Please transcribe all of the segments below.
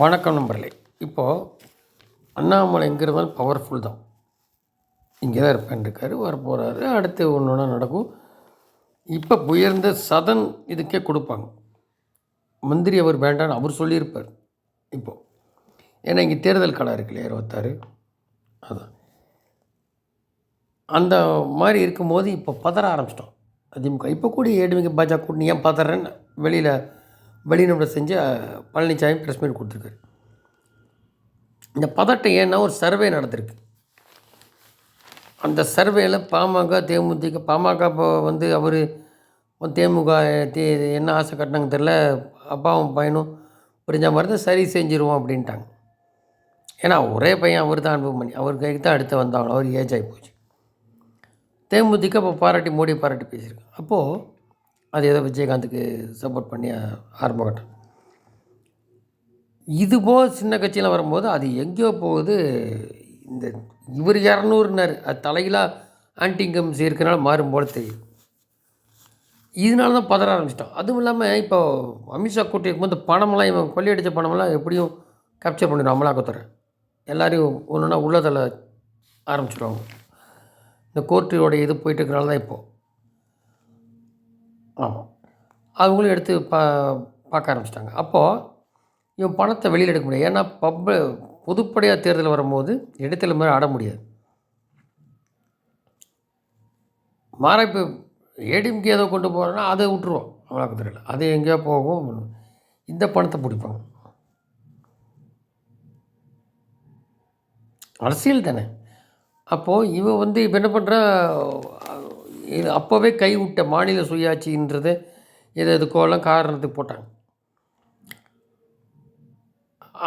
வணக்கம் நம்பர்களே இப்போது அண்ணாமலை எங்கே இருந்தாலும் பவர்ஃபுல் தான். இங்கே தான் இருப்பேன் இருக்காரு வர போகிறாரு அடுத்து ஒன்று ஒன்றா நடக்கும். இப்போ உயர்ந்த சதன் இதுக்கே கொடுப்பாங்க. மந்திரி அவர் வேண்டான்னு அவர் சொல்லியிருப்பார். இப்போது ஏன்னா இங்கே தேர்தல் காலம் இருக்கு இல்லையா இருபத்தாறு? அதான். அந்த மாதிரி இருக்கும்போது இப்போ பதற ஆரம்பிச்சிட்டோம். அதிமுக இப்போ கூட ஏடிமிக பாஜக கூட்டணி ஏன் பதறேன்னு வெளியில் வெளிநடை செஞ்சு பழனிசாமி ப்ரெஸ் மீட் கொடுத்துருக்காரு. இந்த பதட்டம் ஏன்னா ஒரு சர்வே நடந்திருக்கு. அந்த சர்வேயில் பாமக தேமுதிக பாமக இப்போ வந்து அவர் தேமுக தே என்ன ஆசை கட்டினாங்க தெரில அப்பாவும் பையனும் புரிஞ்ச மாதிரி தான் சரி செஞ்சிருவோம் அப்படின்ட்டாங்க. ஏன்னா ஒரே பையன் அவர் தான் அனுபவம் பண்ணி அவர் கைக்கு தான் அடுத்து வந்தாங்களோ அவர் ஏஜ் ஆகி போச்சு. தேமுதிக இப்போ பாராட்டி மோடி பாராட்டி பேசியிருக்காங்க. அப்போது அது ஏதோ விஜயகாந்துக்கு சப்போர்ட் பண்ணி ஆரம்ப கட்டம். இது போக சின்ன கட்சியெலாம் வரும்போது அது எங்கேயோ போகுது. இந்த இவர் இரநூறுனார். அது தலையிலாக ஆன்டிங்கம் இருக்கனால மாறும் போல தெரியும் இதனால தான் பதற ஆரம்பிச்சிட்டோம். அதுவும் இல்லாமல் இப்போ அமித்ஷா கூட்டி இருக்கும்போது பணமெல்லாம் இவன் கொள்ளையடித்த பணமெல்லாம் எப்படியும் கேப்சர் பண்ணிடும் அமலாக்கத்துறை. எல்லாரையும் ஒன்று ஒன்றா உள்ளதில் ஆரம்பிச்சிடுவாங்க இந்த கோர்ட்டோட இது போயிட்டு இருக்கிறனால தான் இப்போது அவங்களும் எடுத்து பா பார்க்க ஆரம்பிச்சிட்டாங்க. அப்போது இவன் பணத்தை வெளியில் எடுக்க முடியாது. ஏன்னா பப்ப பொதுப்படையாக தேர்தல் வரும்போது இடத்துல மாதிரி ஆட முடியாது. மாற இப்போ ஏடிஎம்கே ஏதோ கொண்டு போகிறோன்னா அதை விட்டுருவோம். அமலாக்கத்துறையில் அது எங்கேயோ போகும். இந்த பணத்தை பிடிப்பாங்க. அரசியல் தானே. அப்போது இவன் வந்து இப்போ என்ன பண்ணுறா இது அப்போவே கைவிட்ட மாநில சுயாட்சின்றது எது எதுக்கோலாம் காரணத்துக்கு போட்டாங்க.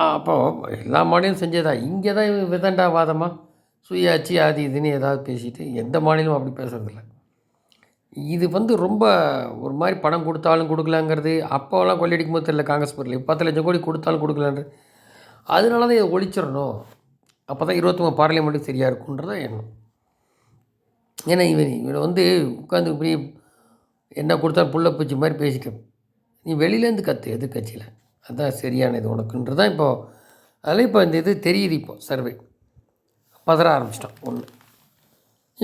அப்போது எல்லா மாநிலம் செஞ்சதா? இங்கே தான் இவன் விதண்டாவாதமாக சுயாட்சி அது இதுன்னு ஏதாவது பேசிட்டு எந்த மாநிலமும் அப்படி பேசுறதில்ல. இது வந்து ரொம்ப ஒரு மாதிரி பணம் கொடுத்தாலும் கொடுக்கலாங்கிறது அப்போலாம் கொள்ளையடிக்கும் போது தெரியல காங்கிரஸ் பொருள் பத்து லட்சம் கோடி கொடுத்தாலும் கொடுக்கலான்றது அதனால தான் இதை ஒழிச்சிடணும். அப்போ தான் இருபத்தொம்பது பார்லிமெண்ட்டுக்கு சரியாக இருக்குன்றதான் எண்ணம் ஏன்னா இவன் இவனை வந்து உட்காந்து இப்படி என்ன கொடுத்தா புள்ள பூச்சி மாதிரி பேசிட்டேன் நீ வெளியிலேருந்து கற்று எதிர்கட்சியில் அதுதான் சரியான இது உனக்குன்றது தான் இப்போது அதில் இப்போ இந்த இது தெரியுது இப்போ சர்வே. பதற ஆரம்பிச்சிட்டோம் ஒன்று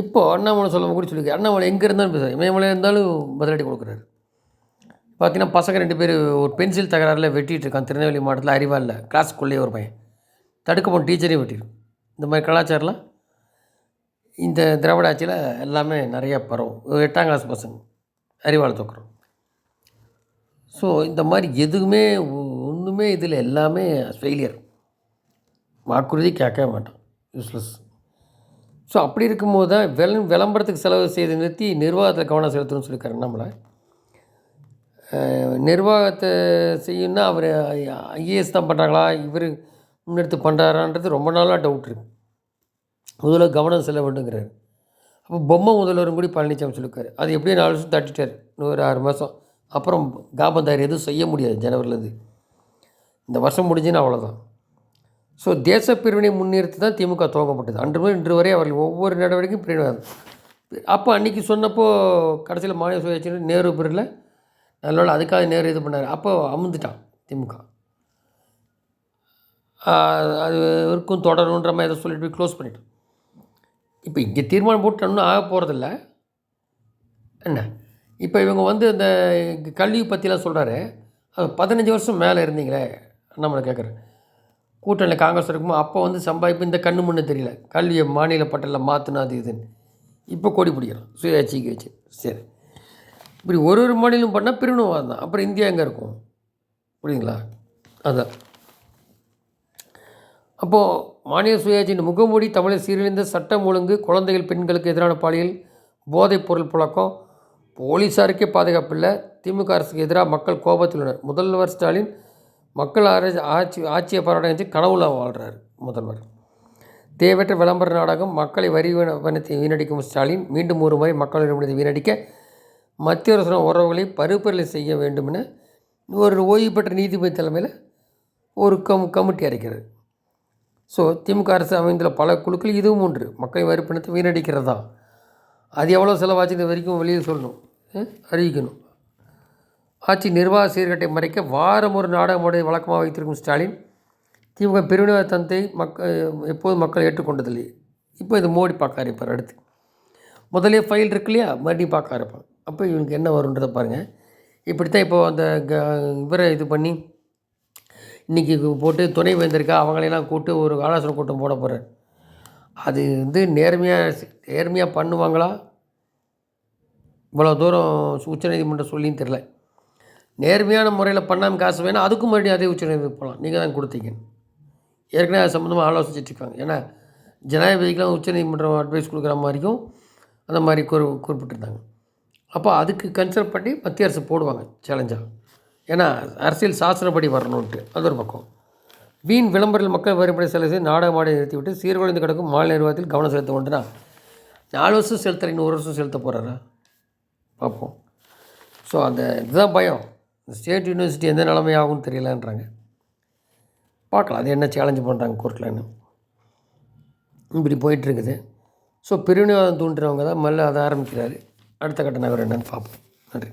இப்போது அண்ணாமலை சொல்ல கூட சொல்லியிருக்கு அண்ணாமலை எங்கே இருந்தாலும் பேசுவார் இமயமலை இருந்தாலும் பதிலடி கொடுக்குறாரு. பார்த்தீங்கன்னா பசங்க ரெண்டு பேர் ஒரு பென்சில் தகராறில் வெட்டிகிட்டு இருக்கான். திருநெல்வேலி மாவட்டத்தில் அறிவாளில் கிளாஸ்க்குள்ளேயே ஒரு பையன். தடுக்க போன டீச்சரையும் வெட்டிடும். இந்த மாதிரி கலாச்சாரம்லாம் இந்த திராவிட ஆட்சியில் எல்லாமே நிறையா பரவும். எட்டாம் கிளாஸ் பசங்க. அறிவாளை தூக்குறோம் ஸோ இந்த மாதிரி எதுவுமே ஒன்றுமே இதில் எல்லாமே ஃபெயிலியர் வாக்குறுதி கேட்கவே மாட்டோம் யூஸ்லெஸ் ஸோ அப்படி இருக்கும்போது தான் விளம் விளம்பரத்துக்கு செலவு செய்து நிறுத்தி நிர்வாகத்தில் கவனம் செலுத்தணும்னு சொல்லியிருக்காரு நம்மளை நிர்வாகத்தை செய்யணும்னா அவர் ஐஏஎஸ் தான் பண்ணுறாங்களா இவர் முன்னெடுத்து பண்ணுறாரான்றது ரொம்ப நாளாக டவுட் இருக்கு முதல்ல கவனம் செல்ல அப்போ பொம்மை முதல்வரும் கூட பழனிசாமி சொல்லியிருக்காரு. அது எப்படியும் நாலு வருஷம் தட்டிட்டார். இன்னொரு ஆறு மாதம் அப்புறம் காபந்தார் எதுவும் செய்ய முடியாது ஜனவரிலேருந்து இந்த வருஷம் முடிஞ்சுன்னு அவ்வளோதான் ஸோ தேச பிரிவினை முன்னிறுத்தி தான் திமுக துவங்கப்பட்டது. அன்று முதல் இன்று வரை அவர்கள் ஒவ்வொரு நடவடிக்கையும் பிரிவினை அப்போ அன்றைக்கி சொன்னப்போ கடைசியில் மாநில சுயாட்சி நேரு பிரிவில் நல்ல அதுக்காக நேரு இது பண்ணார். அப்போ அமுந்துட்டான் திமுக. அது இருக்கும் தொடருன்ற மாதிரி எதை சொல்லிட்டு போய் க்ளோஸ் பண்ணிட்டோம் இப்போ இங்கே தீர்மானம் போட்டு ஒன்றும் ஆக போகிறதில்ல என்ன? இப்போ இவங்க வந்து இந்த கல்வி பற்றிலாம் சொல்கிறாரு அது பதினஞ்சு வருஷம் மேலே இருந்தீங்களே நம்மளை கேட்குறேன் கூட்டணியில் காங்கிரஸ் இருக்குமோ? அப்போ வந்து சம்பாதிப்பு இந்த கண்ணு முன்னு தெரியல. கல்வியை மாநில பட்டலில் மாற்றினா அது இதுன்னு. இப்போ கொடி பிடிக்கிறோம். சுயாட்சிக்கு வச்சு. சரி. இப்படி ஒரு ஒரு மாநிலம் பண்ணால் பிரிவினவாதம் தான். அப்புறம் இந்தியா எங்கே இருக்கும்? புரியுங்களா அதான். அப்போது மாநில சுயாட்சியின் முகமூடி தமிழை சீரழிந்த சட்டம் ஒழுங்கு குழந்தைகள் பெண்களுக்கு எதிரான பாலியல் போதைப் பொருள் புழக்கம் போலீஸாருக்கே பாதுகாப்பில்லை திமுக அரசுக்கு எதிராக மக்கள் கோபத்தில் உள்ளனர் முதல்வர் ஸ்டாலின் மக்கள் அரசு ஆட்சி ஆட்சியை பாராட்டி கனவுல வாழ்கிறார் முதல்வர். தேவையற்ற விளம்பர நாடகம் மக்களை வரி வீணடிக்கும் ஸ்டாலின் மீண்டும் ஒரு முறை மக்களிடமிருந்து வீணடிக்க மத்திய அரசு உறவுகளை பரிபரிலை செய்ய வேண்டும் என ஒரு ஓய்வு பெற்ற நீதிபதி தலைமையில் ஒரு கம் கமிட்டி அரைக்கிறது. ஸோ திமுக அரசு அமைந்துள்ள பல குழுக்கள் இதுவும் ஒன்று. மக்கள் வரிப்பணத்தை வீணடிக்கிறதா? வீணடிக்கிறது தான் அது எவ்வளோ செலவாச்சு இந்த வரைக்கும் வெளியே சொல்லணும். அறிவிக்கணும். ஆட்சி நிர்வாக சீர்கட்டை மறைக்க வாரம் ஒரு நாடகமுடைய வழக்கமாக வைத்திருக்கும் ஸ்டாலின். திமுக பிரிவினைவாத தந்தை மக்கள் எப்போதும் மக்கள் ஏற்றுக்கொண்டதில்லை. இப்போ இது மோடி பார்க்க ஆரம்பிப்பார் அடுத்து. முதலே ஃபைல் இருக்கு இல்லையா? மறுபடியும் பார்க்க ஆரம்பிப்பாங்க அப்போ இவனுக்கு என்ன வருன்றதை பாருங்கள் இப்படி தான் இப்போது அந்த க இவரை இது பண்ணி இன்றைக்கி போட்டு துணை வேந்திருக்கா அவங்களையெல்லாம் கூப்பிட்டு ஒரு ஆலோசனை கூட்டம் போட போகிறார் அது வந்து நேர்மையாக நேர்மையாக பண்ணுவாங்களா? இவ்வளோ தூரம் உச்சநீதிமன்றம் சொல்லியும் தெரில நேர்மையான முறையில் பண்ணாமல் காசு வேணால் அதுக்கும் மறுபடியும் அதே உச்சநீதிமன்றம் போகலாம் நீங்கள் தான் கொடுத்தீங்க ஏற்கனவே அது சம்மந்தமாக ஆலோசிச்சுட்ருக்காங்க ஏன்னா ஜனாதிபதிக்கெலாம் உச்சநீதிமன்றம் அட்வைஸ் கொடுக்குற மாதிரியும் அந்த மாதிரி குறி குறிப்பிட்டிருந்தாங்க. அப்போ அதுக்கு கன்சல்ட் பண்ணி மத்திய அரசு போடுவாங்க சேலஞ்சாக ஏன்னா அரசியல் சாஸ்திரப்படி வரணுன்ட்டு அது ஒரு பக்கம். வீண் விளம்பரத்தில் மக்கள் வரிப்படை செலவு செய்து நாடக மாடை நிறுத்திவிட்டு சீர்குலைந்து கிடக்கும் மாநில நிர்வாகத்தில் கவனம் செலுத்த வேண்டுனா நாலு வருஷம் செலுத்துகிற இன்னும் ஒரு வருஷம் செலுத்த போகிறாரா பார்ப்போம். ஸோ அந்த இதுதான் பயம். ஸ்டேட் யூனிவர்சிட்டி எந்த நிலைமையாகும்னு தெரியலன்றாங்க. பார்க்கலாம். அது என்ன சேலஞ்சு பண்ணுறாங்க கோர்ட்லன்னு இப்படி போயிட்டுருக்குது. ஸோ பிரிவினைவாதம் தூண்டுறவங்க தான் மெல்ல அதை ஆரம்பிக்கிறாரு. அடுத்த கட்ட நகரம் என்னன்னு பார்ப்போம். நன்றி.